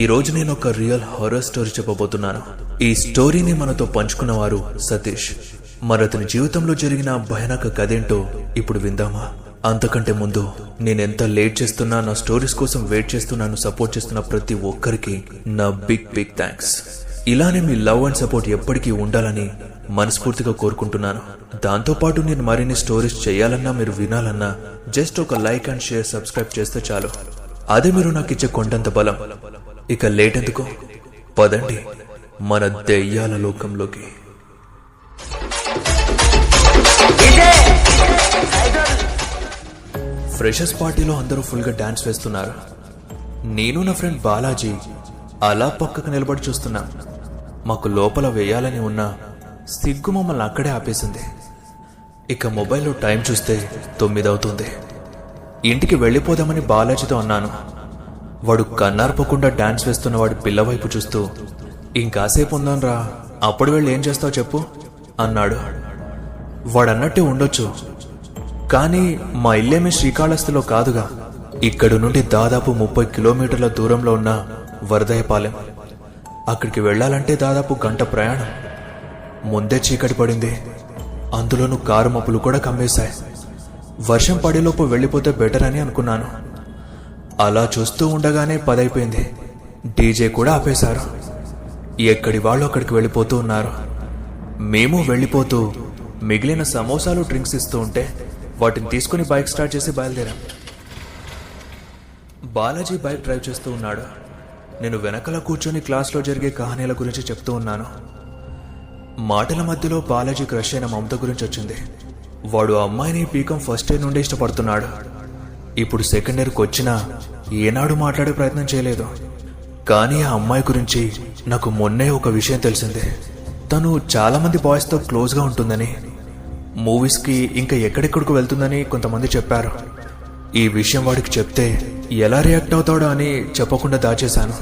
ఈ రోజు నేను ఒక రియల్ హారర్ స్టోరీ చెప్పబోతున్నాను. ఈ స్టోరీని మనతో పంచుకున్నవారు సతీష్. మరి అతని జీవితంలో జరిగిన భయానక కథేంటో ఇప్పుడు విందామా? అంతకంటే ముందు నేనెంత లేట్ చేస్తున్నా నా స్టోరీస్ కోసం వెయిట్ చేస్తున్నాను సపోర్ట్ చేస్తున్న ప్రతి ఒక్కరికి నా బిగ్ బిగ్ థ్యాంక్స్ ఇలానే మీ లవ్ అండ్ సపోర్ట్ ఎప్పటికీ ఉండాలని మనస్ఫూర్తిగా కోరుకుంటున్నాను. దాంతోపాటు నేను మరిన్ని స్టోరీస్ చేయాలన్నా మీరు వినాలన్నా జస్ట్ ఒక లైక్ అండ్ షేర్ సబ్స్క్రైబ్ చేస్తే చాలు. అదే మీరు నాకు ఇచ్చే కొండంత బలం. ఇక లేట్ పదండి మన దెయ్యాల లోకంలోకి. ఫ్రెషర్స్ పార్టీలో అందరూ ఫుల్గా డాన్స్ వేస్తున్నారు. నేను నా ఫ్రెండ్ బాలాజీ అలా పక్కకు నిలబడి చూస్తున్నా. మాకు లోపల వేయాలని ఉన్న సిగ్గు మమ్మల్ని అక్కడే ఆపేసింది. ఇక మొబైల్లో టైం చూస్తే తొమ్మిది అవుతుంది ఇంటికి వెళ్ళిపోదామని బాలాజీతో అన్నాను. వాడు కన్నార్పకుండా డాన్స్ వేస్తున్న వాడి పిల్లవైపు చూస్తూ ఇంకాసేపు ఉందాన్రా అప్పుడు వెళ్ళి ఏం చేస్తావు చెప్పు అన్నాడు. వాడన్నట్టే ఉండొచ్చు. కానీ మా ఇల్లేమి శ్రీకాళహస్తిలో కాదుగా. ఇక్కడి నుండి దాదాపు ముప్పై కిలోమీటర్ల దూరంలో ఉన్న వరదయపాలెం. అక్కడికి వెళ్ళాలంటే దాదాపు గంట ప్రయాణం. ముందే చీకటి పడింది. అందులోనూ కారు మప్పులు కూడా కమ్మేశాయి. వర్షం పడేలోపు వెళ్ళిపోతే బెటర్ అని అనుకున్నాను. అలా చూస్తూ ఉండగానే పదైపోయింది. డీజే కూడా ఆపేశారు. ఎక్కడి వాళ్ళు అక్కడికి వెళ్ళిపోతూ ఉన్నారు? మేము వెళ్ళిపోతూ మిగిలిన సమోసాలు డ్రింక్స్ ఇస్తూ ఉంటే వాటిని తీసుకుని బైక్ స్టార్ట్ చేసి బయలుదేరాం. బాలాజీ బైక్ డ్రైవ్ చేస్తూ ఉన్నాడు. నేను వెనకల కూర్చొని క్లాస్లో జరిగే కహానీల గురించి చెప్తూ ఉన్నాను. మాటల మధ్యలో బాలాజీ క్రష్ అయిన మమత గురించి వచ్చింది. వాడు అమ్మాయిని పీకం ఫస్ట్ ఇయర్ నుండి ఇష్టపడుతున్నాడు. ఇప్పుడు సెకండ్ ఇయర్కి వచ్చినా ఏనాడు మాట్లాడే ప్రయత్నం చేయలేదు. కానీ ఆ అమ్మాయి గురించి నాకు మొన్నే ఒక విషయం తెలిసింది. తను చాలా మంది బాయ్స్తో క్లోజ్గా ఉంటుందని మూవీస్కి ఇంకా ఎక్కడెక్కడికి వెళ్తుందని కొంతమంది చెప్పారు. ఈ విషయం వాడికి చెప్తే ఎలా రియాక్ట్ అవుతాడో అని చెప్పకుండా దాచేశాను.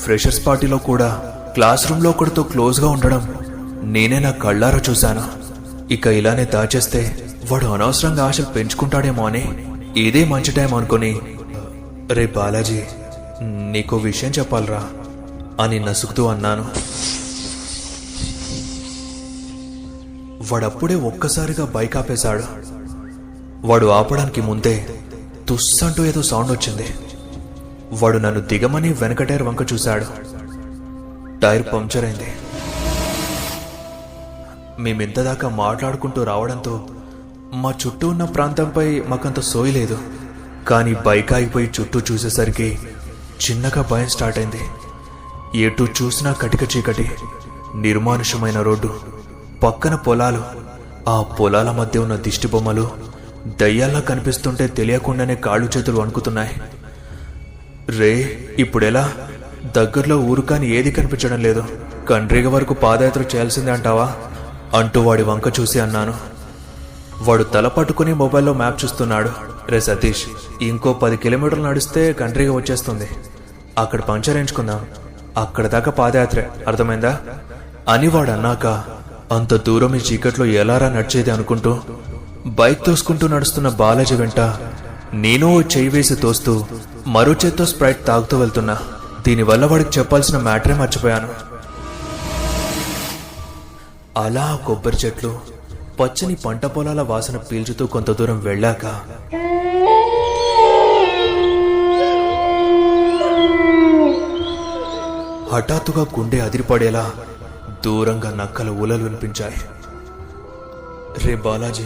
ఫ్రెషర్స్ పార్టీలో కూడా క్లాస్ రూమ్లో ఒకరితో క్లోజ్గా ఉండడం నేనే నా కళ్ళారా చూశాను. ఇక ఇలానే దాచేస్తే వాడు అనవసరంగా ఆశలు పెంచుకుంటాడేమో అని ఇదే మంచి టైం అనుకుని రే బాలాజీ నీకో విషయం చెప్పాలరా అని నసుకుతూ అన్నాను. వాడప్పుడే ఒక్కసారిగా బైక్ ఆపేశాడు. వాడు ఆపడానికి ముందే తుస్సంటూ ఏదో సౌండ్ వచ్చింది. వాడు నన్ను దిగమని వెనక టైర్ వంక చూశాడు. టైర్ పంక్చర్ అయింది. మేమింతదాకా మాట్లాడుకుంటూ రావడంతో మా చుట్టూ ఉన్న ప్రాంతంపై మాకంత సోయి లేదు. కానీ బైక్ ఆగిపోయి చుట్టూ చూసేసరికి చిన్నగా భయం స్టార్ట్ అయింది. ఎటు చూసినా కటిక చీకటి నిర్మానుషమైన రోడ్డు పక్కన పొలాలు ఆ పొలాల మధ్య ఉన్న దిష్టి బొమ్మలు దయ్యాల్లా కనిపిస్తుంటే తెలియకుండానే కాళ్ళు చేతులు వణుకుతున్నాయి. రే ఇప్పుడెలా? దగ్గరలో ఊరు కానీ ఏది కనిపించడం లేదు. కండ్రిగ వరకు పాదయాత్ర చేయాల్సిందే అంటావా? అంటూ వాడి వంక చూసి అన్నాను. వాడు తల పట్టుకుని మొబైల్లో మ్యాప్ చూస్తున్నాడు. రే సతీష్ ఇంకో పది కిలోమీటర్లు నడిస్తే కంట్రీగా వచ్చేస్తుంది. అక్కడ పంచర్ ఎంచుకుందాం అక్కడ దాకా పాదయాత్రే. అర్థమైందా? అని వాడు అన్నాక అంత దూరం ఈ చీకట్లో ఎలారా నడిచేది అనుకుంటూ బైక్ తోసుకుంటూ నడుస్తున్న బాలాజీ వెంట నేను చెయ్యి వేసి తోస్తూ మరో చేత్తో స్ప్రైట్ తాగుతూ వెళ్తున్నా. దీనివల్ల వాడికి చెప్పాల్సిన మ్యాటరే మర్చిపోయాను. అలా కొబ్బరి చెట్లు పచ్చని పంట పొలాల వాసన పీల్చుతూ కొంత దూరం వెళ్ళాక హఠాత్తుగా గుండె అదిరిపడేలా దూరంగా నక్కల ఊలలు వినిపించాయి. రే బాలాజీ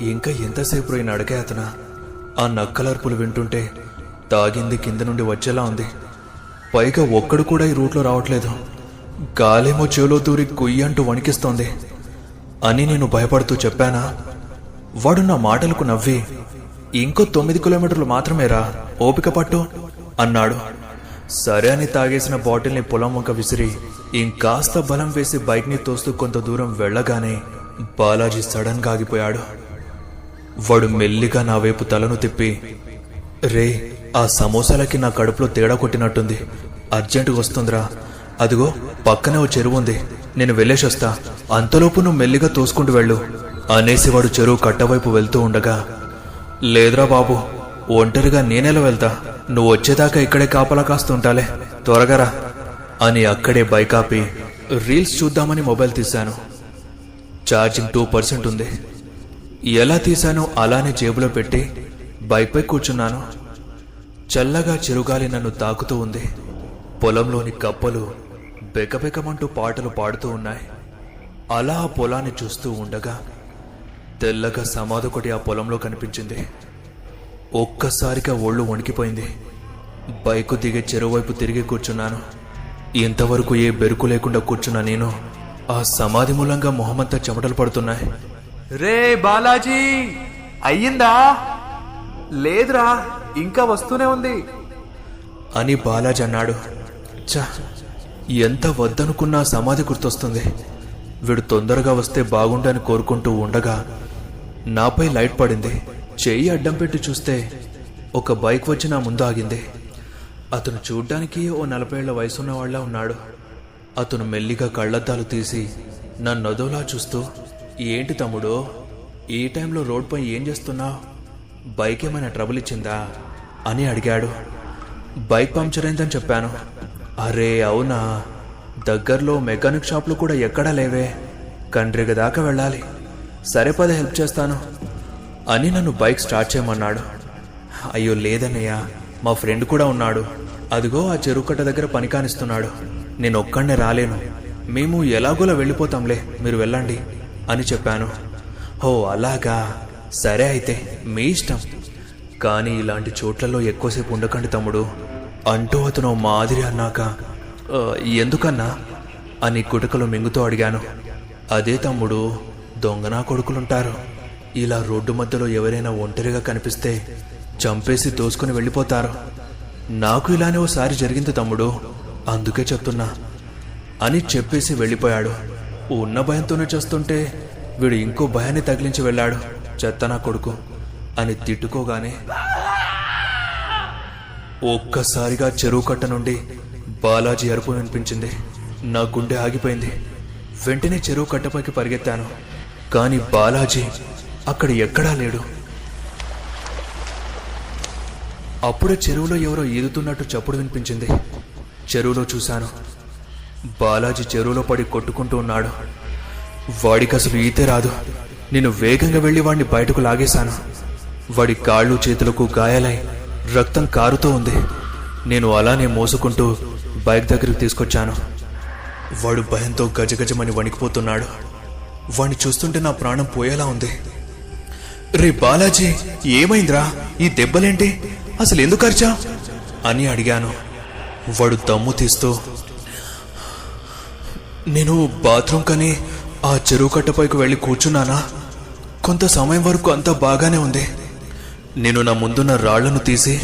ఇంకా ఎంతసేపు ఈ నడకే అతన? ఆ నక్కలర్పులు వింటుంటే తాగింది కింద నుండి వచ్చేలా ఉంది. పైగా ఒక్కడు కూడా ఈ రూట్లో రావట్లేదు. గాలేమో చెవులో దూరి కుయ్యి అంటూ వణికిస్తోంది. అని నేను భయపడుతూ చెప్పానా? వాడు నా మాటలకు నవ్వి ఇంకో తొమ్మిది కిలోమీటర్లు మాత్రమేరా ఓపిక పట్టు అన్నాడు. సరే అని తాగేసిన బాటిల్ని పొలం వంక విసిరి ఇంకాస్త బలం వేసి బైక్ని తోస్తూ కొంత దూరం వెళ్ళగానే బాలాజీ సడన్గా ఆగిపోయాడు. వాడు మెల్లిగా నా వైపు తలను తిప్పి రే ఆ సమోసాలకి నా కడుపులో తేడా కొట్టినట్టుంది. అర్జెంటుగా వస్తుందిరా. అదిగో పక్కనే ఓ చెరువు ఉంది. నేను వెళ్ళేసి వస్తా. అంతలోపు నువ్వు మెల్లిగా తోసుకుంటూ వెళ్ళు. అనేసి వాడు చెరువు కట్టవైపు వెళ్తూ ఉండగా లేదురా బాబు ఒంటరిగా నేనెలా వెళ్తా? నువ్వు వచ్చేదాకా ఇక్కడే కాపలా కాస్తుంటాలే. త్వరగరా అని అక్కడే బైక్ ఆపి రీల్స్ చూద్దామని మొబైల్ తీశాను. ఛార్జింగ్ టూ పర్సెంట్ ఉంది. ఎలా తీశానో అలానే జేబులో పెట్టి బైక్పై కూర్చున్నాను. చల్లగా చిరుగాలి నన్ను తాకుతూ ఉంది. పొలంలోని కప్పలు బెకబెకమంటూ పాటలు పాడుతూ ఉన్నాయి. అలా ఆ పొలాన్ని చూస్తూ ఉండగా తెల్లగా సమాధొకటి ఆ పొలంలో కనిపించింది. ఒక్కసారిగా ఒళ్ళు వణికిపోయింది. బైకు దిగే చెరువైపు తిరిగి కూర్చున్నాను. ఇంతవరకు ఏ బెరుకు లేకుండా కూర్చున్నా నేను. ఆ సమాధి మూలంగా మొహమంతా చెమటలు పడుతున్నాయి. రే బాలాజీ అయ్యిందా? లేదురా ఇంకా వస్తూనే ఉంది. అని బాలాజీ అన్నాడు. చ ఎంత వద్దనుకున్నా సమాధి గుర్తొస్తుంది. వీడు తొందరగా వస్తే బాగుండని కోరుకుంటూ ఉండగా నాపై లైట్ పడింది. చెయ్యి అడ్డం పెట్టి చూస్తే ఒక బైక్ వచ్చి నా ముందు ఆగింది. అతను చూడ్డానికి ఓ నలభై ఏళ్ళ వయసున్న ఉన్నాడు. అతను మెల్లిగా కళ్ళద్దాలు తీసి నన్ను నదోలా చూస్తూ ఏంటి తమ్ముడు ఈ టైంలో రోడ్పై ఏం చేస్తున్నావు బైక్ ఏమైనా ట్రబుల్ ఇచ్చిందా? అని అడిగాడు. బైక్ పంక్చర్ అయిందని చెప్పాను. అరే అవునా? దగ్గరలో మెకానిక్ షాప్లు కూడా ఎక్కడా లేవే. కండ్రిగ దాకా వెళ్ళాలి. సరే పద హెల్ప్ చేస్తాను. అని నన్ను బైక్ స్టార్ట్ చేయమన్నాడు. అయ్యో లేదన్నయ్య మా ఫ్రెండ్ కూడా ఉన్నాడు. అదిగో ఆ చెరువుకట్ట దగ్గర పని కానిస్తున్నాడు. నేను ఒక్కడనే రాలేను. మేము ఎలాగోలా వెళ్ళిపోతాంలే మీరు వెళ్ళండి అని చెప్పాను. ఓ అలాగా. సరే అయితే మీ ఇష్టం. కానీ ఇలాంటి చోట్లలో ఎక్కువసేపు ఉండకండి తమ్ముడు. అంటూ అతను మాదిరి అన్నాక ఎందుకన్నా? అని కుటుకలు మింగుతూ అడిగాను. అదే తమ్ముడు దొంగనా కొడుకులుంటారు. ఇలా రోడ్డు మధ్యలో ఎవరైనా ఒంటరిగా కనిపిస్తే చంపేసి దోసుకుని వెళ్ళిపోతారు. నాకు ఇలానే ఓసారి జరిగింది తమ్ముడు. అందుకే చెప్తున్నా. అని చెప్పేసి వెళ్ళిపోయాడు. ఉన్న భయంతోనే చేస్తుంటే వీడు ఇంకో భయాన్ని తగిలించి వెళ్ళాడు. చెత్త నా కొడుకు. అని తిట్టుకోగానే ఒక్కసారిగా చెరువు కట్ట నుండి బాలాజీ అరుపు వినిపించింది. నా గుండె ఆగిపోయింది. వెంటనే చెరువు కట్టపైకి పరిగెత్తాను. కానీ బాలాజీ అక్కడ ఎక్కడా లేడు. అప్పుడే చెరువులో ఎవరో ఈదుతున్నట్టు చప్పుడు వినిపించింది. చెరువులో చూశాను. బాలాజీ చెరువులో పడి కొట్టుకుంటూ ఉన్నాడు. వాడికి అసలు ఈతే రాదు. నేను వేగంగా వెళ్ళి వాడిని బయటకు లాగేశాను. వాడి కాళ్ళు చేతులకు గాయాలై రక్తం కారుతూ ఉంది. నేను అలానే మోసుకుంటూ బైక్ దగ్గరికి తీసుకొచ్చాను. వాడు భయంతో గజగజమని వణికిపోతున్నాడు. వాడిని చూస్తుంటే నా ప్రాణం పోయేలా ఉంది. రే బాలాజీ ఏమైందిరా? ఈ దెబ్బలేంటి? అసలు ఎందుకు అరిచా అని అడిగాను. వాడు దమ్ము తీస్తూ నేను బాత్రూమ్ కని ఆ చెరువు కట్టపైకి వెళ్ళి కూర్చున్నానా? కొంత సమయం వరకు అంతా బాగానే ఉంది. నేను నా ముందున్న రాళ్ళను తీసి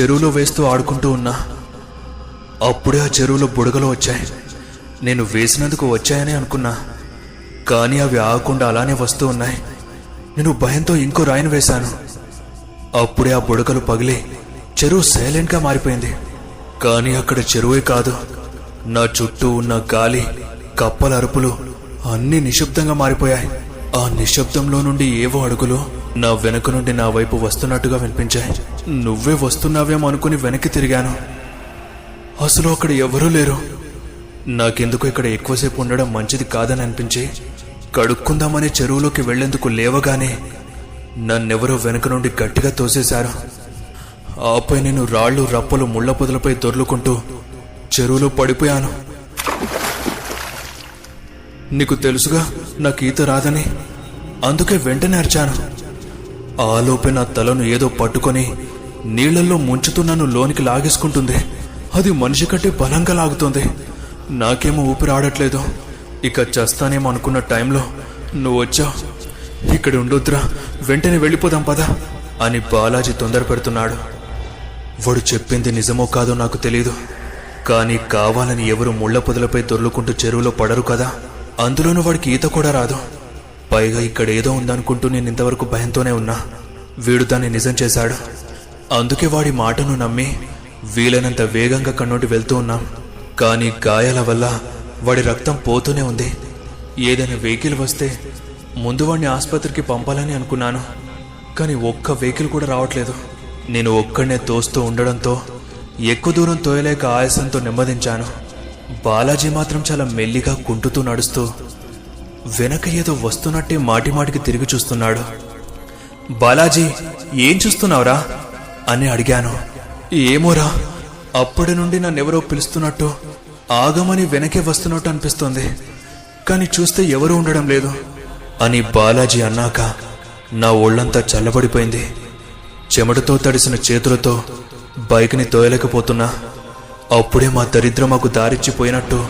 చెరువులో వేస్తూ ఆడుకుంటూ ఉన్నా. అప్పుడే ఆ చెరువులో బుడగలు వచ్చాయి. నేను వేసినందుకు వచ్చాయని అనుకున్నా. కానీ అవి ఆగకుండా అలానే వస్తూ ఉన్నాయి. నేను భయంతో ఇంకో రాయిని వేశాను. అప్పుడే ఆ బుడకలు పగిలి చెరువు సైలెంట్గా మారిపోయింది. కానీ అక్కడ చెరువే కాదు. నా చుట్టూ ఉన్న గాలి కప్పల అరుపులు అన్నీ నిశ్శబ్దంగా మారిపోయాయి. ఆ నిశ్శబ్దంలో నుండి ఏవో అడుగులు నా వెనక నుండి నా వైపు వస్తున్నట్టుగా వినిపించాయి. నువ్వే వస్తున్నావేమో అనుకుని వెనక్కి తిరిగాను. అసలు అక్కడ ఎవరూ లేరు. నాకెందుకు ఇక్కడ ఎక్కువసేపు ఉండడం మంచిది కాదని అనిపించి కడుక్కుందామనే చెరువులోకి వెళ్ళేందుకు లేవగానే నన్నెవరో వెనక నుండి గట్టిగా తోసేశారు. ఆపై నేను రాళ్ళు రప్పలు ముళ్ళ పొదలపై దొర్లుకుంటూ చెరువులో పడిపోయాను. నీకు తెలుసుగా నాకు ఈత రాదని. అందుకే వెంటనే అరిచాను. ఆలోపే నా తలను ఏదో పట్టుకొని నీళ్ళలో ముంచుతూ నన్ను లోనికి లాగేసుకుంటుంది. అది మనిషి కంటే బలంగా లాగుతోంది. నాకేమో ఊపిరి ఆడట్లేదు ఇక చేస్తానేమో అనుకున్న టైంలో నువ్వు వచ్చావు. ఇక్కడ ఉండొద్దురా వెంటనే వెళ్ళిపోదాం పదా అని బాలాజీ తొందర పెడుతున్నాడు వాడు చెప్పింది నిజమో కాదో నాకు తెలియదు కానీ కావాలని ఎవరు ముళ్ళ పొదలపై దొర్లుకుంటూ చెరువులో పడరు కదా? అందులోనూ వాడికి ఈత కూడా రాదు. పైగా ఇక్కడ ఏదో ఉందనుకుంటూ నేను ఇంతవరకు భయంతోనే ఉన్నా. వీడు దాన్ని నిజం చేశాడు. అందుకే వాడి మాటను నమ్మి వీలైనంత వేగంగా కన్నోటి వెళ్తూ ఉన్నాం. కానీ గాయాల వల్ల వాడి రక్తం పోతూనే ఉంది. ఏదైనా వెహికల్ వస్తే ముందు వాడిని ఆసుపత్రికి పంపాలని అనుకున్నాను. కానీ ఒక్క వెహికల్ కూడా రావట్లేదు. నేను ఒక్కడనే తోస్తూ ఉండడంతో ఎక్కువ దూరం తోయలేక ఆయాసంతో నెమ్మదించాను. బాలాజీ మాత్రం చాలా మెల్లిగా కుంటుతూ నడుస్తూ వెనక ఏదో వస్తున్నట్టే మాటిమాటికి తిరిగి చూస్తున్నాడు. బాలాజీ ఏం చూస్తున్నావురా? అని అడిగాను. ఏమోరా అప్పటి నుండి నన్నెవరో పిలుస్తున్నట్టు ఆగమని వెనకే వస్తున్నట్టు అనిపిస్తోంది. కానీ చూస్తే ఎవరూ ఉండడం లేదు. అని బాలాజీ అన్నాక నా ఒళ్ళంతా చల్లబడిపోయింది. చెమటతో తడిసిన చేతులతో బైక్ని తోయలేకపోతున్నా. అప్పుడే మా దరిద్రం మాకు దారిచ్చిపోయినట్టు.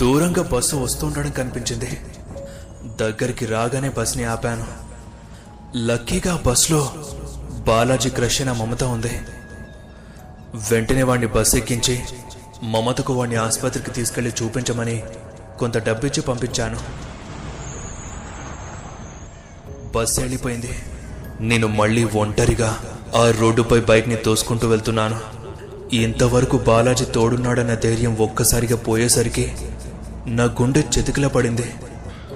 దూరంగా బస్సు వస్తుండడం కనిపించింది. దగ్గరికి రాగానే బస్ని ఆపాను. లక్కీగా బస్సులో బాలాజీ క్రష్ అయిన మమత ఉంది. వెంటనే వాణ్ణి బస్సు ఎక్కించి మమతకు వాడిని ఆసుపత్రికి తీసుకెళ్ళి చూపించమని కొంత డబ్బిచ్చి పంపించాను. బస్సు వెళ్ళిపోయింది. నేను మళ్ళీ ఒంటరిగా ఆ రోడ్డుపై బైక్ని తోసుకుంటూ వెళ్తున్నాను. ఇంతవరకు బాలాజీ తోడున్నాడన్న ధైర్యం ఒక్కసారిగా పోయేసరికి నా గుండె చితికిల పడింది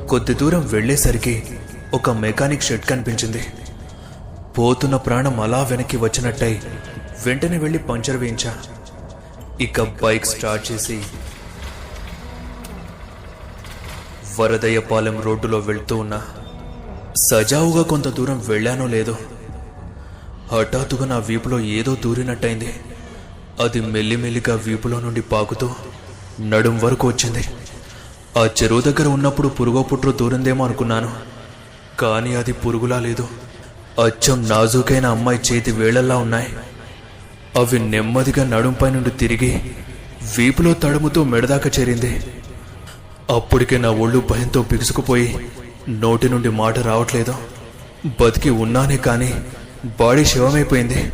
కొద్ది దూరం వెళ్ళేసరికి ఒక మెకానిక్ షెడ్ కనిపించింది. పోతున్న ప్రాణం అలా వెనక్కి వచ్చినట్టయి వెంటనే వెళ్ళి పంచర్ వేయించా. ఇక బైక్ స్టార్ట్ చేసి వరదయ్యపాలెం రోడ్డులో వెళ్తూ ఉన్నా సజావుగా కొంత దూరం వెళ్ళానో లేదో హఠాత్తుగా నా వీపులో ఏదో దూరినట్టయింది. అది మెల్లిమెల్లిగా వీపులో నుండి పాకుతూ నడుం వరకు వచ్చింది. ఆ చెరువు దగ్గర ఉన్నప్పుడు పురుగో పుట్రు దూరిందేమో అనుకున్నాను. కానీ అది పురుగులా లేదు. అచ్చం నాజూకైన అమ్మాయి చేతి వేళల్లా ఉన్నాయి. అవి నెమ్మదిగా నడుంపై నుండి తిరిగి వీపులో తడుముతూ మెడదాకా చేరింది. అప్పటికే నా ఒళ్ళు భయంతో బిగుసుకుపోయి నోటి నుండి మాట రావట్లేదు. బతికి ఉన్నానే కానీ బాడీ శివమైపోయింది.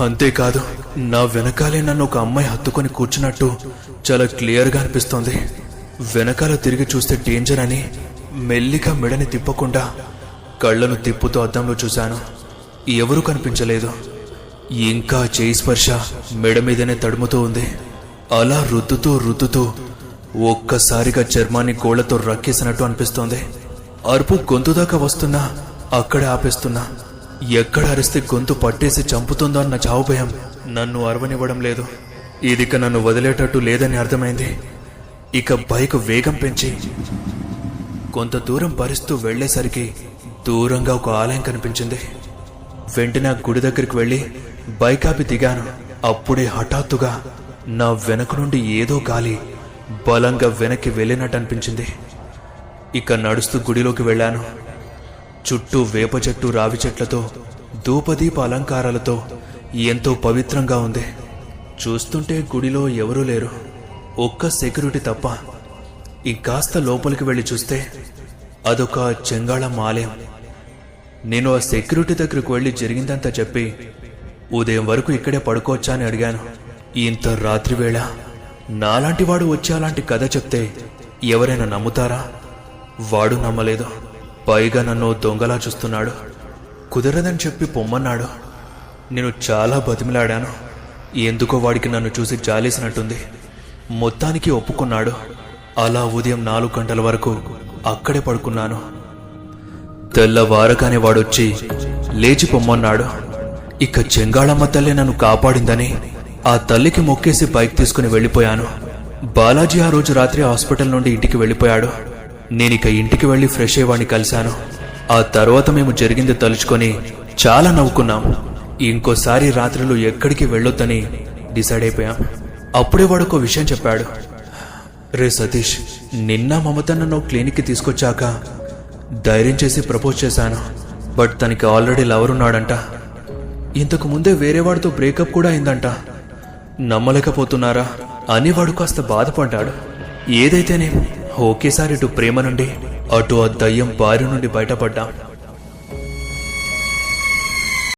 అంతేకాదు నా వెనకాలే నన్ను ఒక అమ్మాయి హత్తుకొని కూర్చున్నట్టు చాలా క్లియర్గా అనిపిస్తోంది. వెనకాల తిరిగి చూస్తే డేంజర్ అని మెల్లిగా మెడని తిప్పకుండా కళ్ళను తిప్పుతూ అద్దంలో చూశాను. ఎవరూ కనిపించలేదు. ఇంకా చేయి స్పర్శ మెడ మీదనే తడుముతూ ఉంది. అలా రుద్దుతూ రుద్దుతూ ఒక్కసారిగా చర్మాన్ని కోళ్ళతో రక్కేసినట్టు అనిపిస్తోంది. అరుపు గొంతు దాకా వస్తున్నా అక్కడే ఆపేస్తున్నా. ఎక్కడ అరిస్తే గొంతు పట్టేసి చంపుతుందో అన్న చావు భయం నన్ను అరవనివ్వడం లేదు. ఇదిక నన్ను వదిలేటట్టు లేదని అర్థమైంది. ఇక బైక్ వేగం పెంచి కొంత దూరం భరిస్తూ వెళ్ళేసరికి దూరంగా ఒక ఆలయం కనిపించింది. వెంటనే గుడి దగ్గరికి వెళ్ళి బైక్ ఆపి దిగాను. అప్పుడే హఠాత్తుగా నా వెనక నుండి ఏదో గాలి బలంగా వెనక్కి వెళ్ళినట్టు అనిపించింది. ఇక నడుస్తూ గుడిలోకి వెళ్ళాను. చుట్టూ వేప చెట్టు రావి చెట్లతో ధూపదీప అలంకారాలతో ఎంతో పవిత్రంగా ఉంది. చూస్తుంటే గుడిలో ఎవరూ లేరు. ఒక్క సెక్యూరిటీ తప్ప ఈ కాస్త లోపలికి వెళ్ళి చూస్తే అదొక చెంగాళం ఆలయం నేను ఆ సెక్యూరిటీ దగ్గరకు వెళ్ళి జరిగిందంతా చెప్పి ఉదయం వరకు ఇక్కడే పడుకోవచ్చా అని అడిగాను. ఇంత రాత్రి వేళ నాలాంటి వాడు వచ్చి అలాంటి కథ చెప్తే ఎవరైనా నమ్ముతారా? వాడు నమ్మలేదు. పైగా నన్ను దొంగలా చూస్తున్నాడు. కుదరదని చెప్పి పొమ్మన్నాడు. నేను చాలా బతిమిలాడాను. ఎందుకో వాడికి నన్ను చూసి జాలేసినట్టుంది. మొత్తానికి ఒప్పుకున్నాడు. అలా ఉదయం నాలుగు గంటల వరకు అక్కడే పడుకున్నాను. తెల్లవారగానే వాడొచ్చి లేచి పొమ్మన్నాడు. ఇక చెంగాళమ్మ తల్లి నన్ను కాపాడిందని ఆ తల్లికి మొక్కేసి బైక్ తీసుకుని వెళ్ళిపోయాను. బాలాజీ ఆ రోజు రాత్రి హాస్పిటల్ నుండి ఇంటికి వెళ్ళిపోయాడు. నేనిక ఇంటికి వెళ్ళి ఫ్రెష్ అయ్యేవాడిని కలిశాను. ఆ తర్వాత మేము జరిగింది తలుచుకొని చాలా నవ్వుకున్నాం. ఇంకోసారి రాత్రులు ఎక్కడికి వెళ్ళొద్దని డిసైడ్ అయిపోయాం. అప్పుడే వాడు ఒక విషయం చెప్పాడు. రే సతీష్ నిన్న మమత నన్ను క్లినిక్కి తీసుకొచ్చాక ధైర్యం చేసి ప్రపోజ్ చేశాను. బట్ తనకి ఆల్రెడీ లవర్ ఉన్నాడంట. ఇంతకు ముందే వేరే వాడితో బ్రేకప్ కూడా అయిందంట. నమ్మలేకపోతున్నారా? అని వాడు కాస్త బాధపడ్డాడు. ఏదైతేనే ఒకేసారి ఇటు ప్రేమ నుండి అటు ఆ దయ్యం బారి నుండి బయటపడ్డాం.